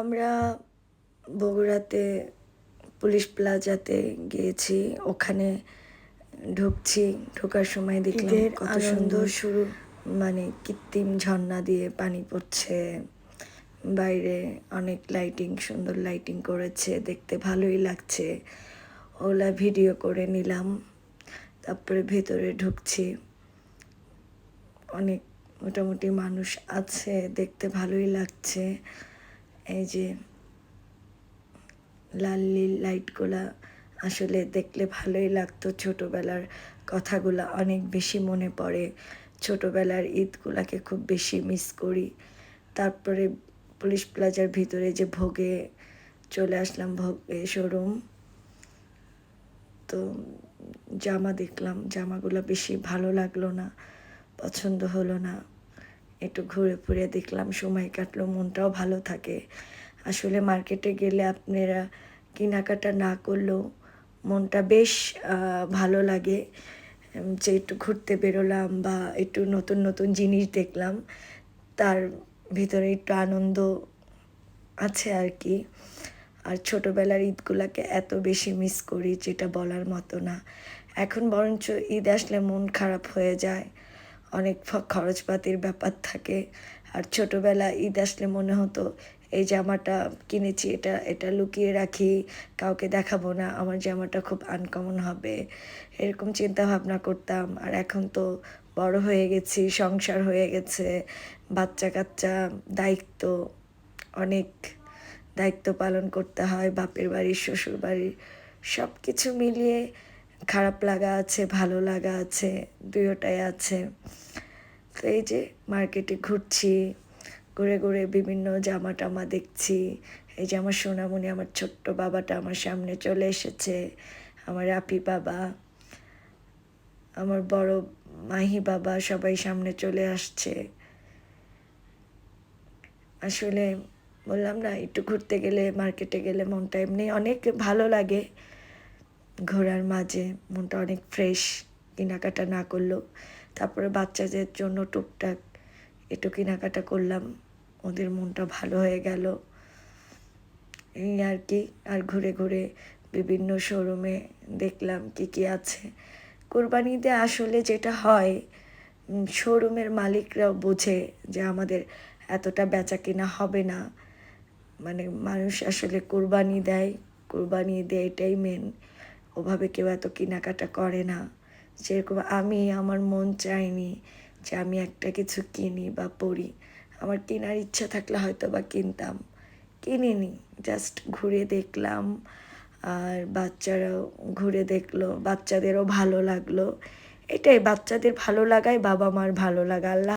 আমরা বগুড়াতে পুলিশ প্লাজাতে গিয়েছি ওখানে ঢুকছি ঢোকার সময় দেখলাম কত সুন্দর শুরু। মানে কৃত্রিম ঝর্ণা দিয়ে পানি পড়ছে বাইরে অনেক লাইটিং সুন্দর লাইটিং করেছে দেখতে ভালোই লাগছে। ওলা ভিডিও করে নিলাম তারপরে ভেতরে ঢুকছি। অনেক মোটামুটি মানুষ আছে দেখতে ভালোই লাগছে। এই যে লাল নীল লাইটগুলা আসলে দেখলে ভালোই লাগতো। ছোটোবেলার কথাগুলা অনেক বেশি মনে পড়ে। ছোটোবেলার ঈদগুলাকে খুব বেশি মিস করি। তারপরে পুলিশ প্লাজার ভিতরে যে ভোগে চলে আসলাম, ভোগে শোরুম। তো জামা দেখলাম, জামাগুলো বেশি ভালো লাগল না, পছন্দ হলো না। একটু ঘুরে ফুরে দেখলাম, সময় কাটলো, মনটাও ভালো থাকে। আসলে মার্কেটে গেলে আপনারা কেনাকাটা না করলেও মনটা বেশ ভালো লাগে। যে একটু ঘুরতে বেরোলাম বা একটু নতুন নতুন জিনিস দেখলাম, তার ভিতরে একটু আনন্দ আছে আর কি আর ছোটোবেলার ঈদগুলোকে এত বেশি মিস করি, যেটা বলার মতো না। এখন বরঞ্চ ঈদ আসলে মন খারাপ হয়ে যায়। অনেক খরচপাতির ব্যাপার থাকে। আর ছোটোবেলা ঈদ আসলে মনে হতো, এই জামাটা কিনেছি, এটা এটা লুকিয়ে রাখি, কাউকে দেখাবো না, আমার জামাটা খুব আনকমন হবে। এরকম চিন্তা ভাবনা করতাম। আর এখন তো বড় হয়ে গেছি, সংসার হয়ে গেছে বাচ্চা কাচ্চা দায়িত্ব, অনেক দায়িত্ব পালন করতে হয়, বাপের বাড়ির শ্বশুর বাড়ির সব কিছু মিলিয়ে খারাপ লাগা আছে, ভালো লাগা আছে দুয়োটাই আছে। তো এই যে মার্কেটে ঘুরছি, ঘুরে ঘুরে বিভিন্ন জামা টামা দেখছি। এই যে আমার সোনামণি, আমার ছোট্ট বাবাটা আমার সামনে চলে এসেছে, আমার আপি বাবা, আমার বড় মাহি বাবা সবাই সামনে চলে আসছে। আসলে বললাম না, একটু ঘুরতে গেলে, মার্কেটে গেলে মনটা এমনি অনেক ভালো লাগে। ঘোরার মাঝে মনটা অনেক ফ্রেশ কেনাকাটা না করলেও। তারপরে বাচ্চাদের জন্য টুকটাক একটু কেনাকাটা করলাম, ওদের মনটা ভালো হয়ে গেল। এই আর কি, আর ঘুরে ঘুরে বিভিন্ন শোরুমে দেখলাম কি কি আছে। কোরবানিতে আসলে যেটা হয় শোরুমের মালিকরাও বোঝে যে আমাদের এতটা বেচা কেনা হবে না। মানে মানুষ আসলে কোরবানি দেয় কোরবানি দেয় এটাই মেন ওভাবে কেউ এত কেনাকাটা করে না। যেরকম আমি, আমার মন চায়নি যে আমি একটা কিছু কিনি বা পড়ি। আমার কেনার ইচ্ছা থাকলে হয়তো বা কিনতাম। কিনিনি জাস্ট ঘুরে দেখলাম। আর বাচ্চারাও ঘুরে দেখল, বাচ্চাদেরও ভালো লাগল। এটাই, বাচ্চাদের ভালো লাগাই বাবা মার ভালো লাগা। আল্লাহ